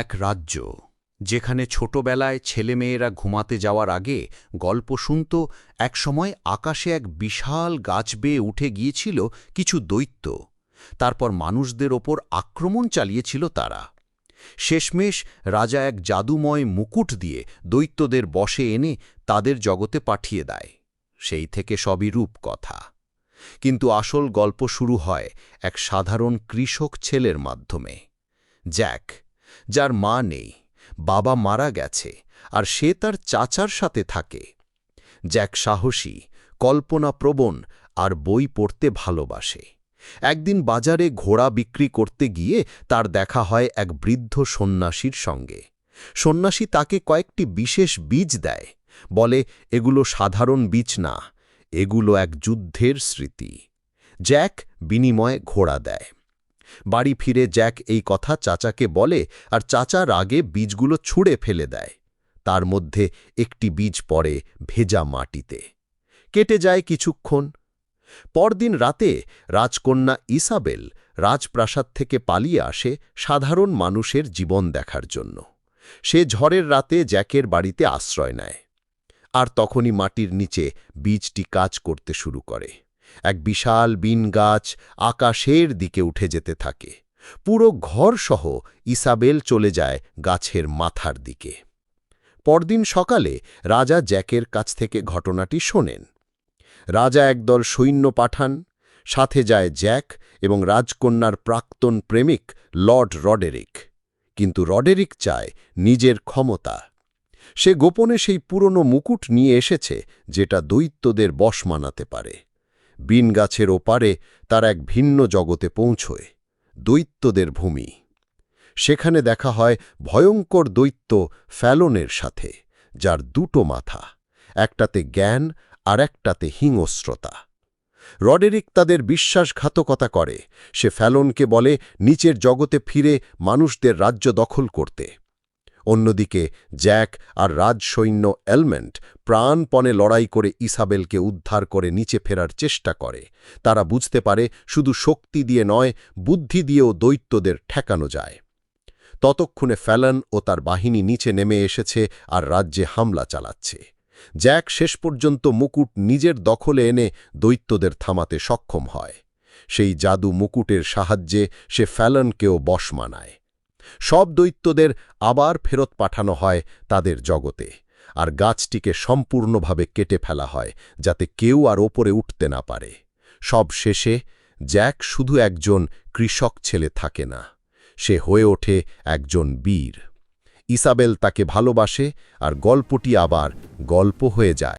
এক রাজ্য, যেখানে ছোটবেলায় ছেলেমেয়েরা ঘুমাতে যাওয়ার আগে গল্প শুনত, একসময় আকাশে এক বিশাল গাছ বেয়ে উঠে গিয়েছিল কিছু দৈত্য। তারপর মানুষদের ওপর আক্রমণ চালিয়েছিল তারা। শেষমেশ রাজা এক জাদুময় মুকুট দিয়ে দৈত্যদের বশে এনে তাদের জগতে পাঠিয়ে দেয়। সেই থেকে সবই রূপকথা। কিন্তু আসল গল্প শুরু হয় এক সাধারণ কৃষক ছেলের মাধ্যমে। জ্যাক যার মা নেই, বাবা মারা গেছে, আর সে তার চাচার সাথে থাকে। জ্যাক সাহসী, কল্পনাপ্রবণ আর বই পড়তে ভালোবাসে। একদিন বাজারে ঘোড়া বিক্রি করতে গিয়ে তার দেখা হয় এক বৃদ্ধ সন্ন্যাসীর সঙ্গে। সন্ন্যাসী তাকে কয়েকটি বিশেষ বীজ দেয়, বলে, এগুলো সাধারণ বীজ না, এগুলো এক যুদ্ধের স্মৃতি। জ্যাক বিনিময়ে ঘোড়া দেয়। বাড়ি ফিরে জ্যাক এই কথা চাচাকে বলে আর চাচা রাগে বীজগুলো ছুঁড়ে ফেলে দেয়। তার মধ্যে একটি বীজ পড়ে ভেজা মাটিতে। কেটে যায় কিছুক্ষণ। পরদিন রাতে রাজকন্যা ইসাবেল রাজপ্রাসাদ থেকে পালিয়ে আসে সাধারণ মানুষের জীবন দেখার জন্য। সে ঝড়ের রাতে জ্যাকের বাড়িতে আশ্রয় নেয়। আর তখনই মাটির নিচে বীজটি কাজ করতে শুরু করে। এক বিশাল বিন গাছ আকাশের দিকে উঠে যেতে থাকে। পুরো ঘরসহ ইসাবেল চলে যায় গাছের মাথার দিকে। পরদিন সকালে রাজা জ্যাকের কাছ থেকে ঘটনাটি শোনেন। রাজা একদল সৈন্য পাঠান, সাথে যায় জ্যাক এবং রাজকন্যার প্রাক্তন প্রেমিক লর্ড রডেরিক। কিন্তু রডেরিক চায় নিজের ক্ষমতা। সে গোপনে সেই পুরনো মুকুট নিয়ে এসেছে, যেটা দৈত্যদের বশ মানাতে পারে। বিন গাছের ওপারে তার এক ভিন্ন জগতে পৌঁছয়, দৈত্যদের ভূমি। সেখানে দেখা হয় ভয়ঙ্কর দৈত্য ফ্যালনের সাথে, যার দুটো মাথা, একটাতে জ্ঞান আর একটাতে হিংস্রতা। রডেরিক তাদের বিশ্বাসঘাতকতা করে, সে ফ্যালনকে বলে, নিচের জগতে ফিরে মানুষদের রাজ্য দখল করতে। অন্যদিকে, জ্যাক আর রাজসৈন্য এলমেন্ট প্রাণপণে লড়াই করে ইসাবেলকে উদ্ধার করে নিচে ফেরার চেষ্টা করে। তারা বুঝতে পারে, শুধু শক্তি দিয়ে নয়, বুদ্ধি দিয়েও দৈত্যদের ঠেকানো যায়। ততক্ষণে ফ্যালন ও তার বাহিনী নিচে নেমে এসেছে আর রাজ্যে হামলা চালাচ্ছে। জ্যাক শেষ পর্যন্ত মুকুট নিজের দখলে এনে দৈত্যদের থামাতে সক্ষম হয়। সেই জাদু মুকুটের সাহায্যে সে ফ্যালনকেও বশ মানায়। সব দৈত্যদের আবার ফেরত পাঠানো হয় তাদের জগতে, আর গাছটিকে সম্পূর্ণভাবে কেটে ফেলা হয়, যাতে কেউ আর ওপরে উঠতে না পারে। সব শেষে জ্যাক শুধু একজন কৃষক ছেলে থাকে না, সে হয়ে ওঠে একজন বীর। ইসাবেল তাকে ভালোবাসে, আর গল্পটি আবার গল্প হয়ে যায়।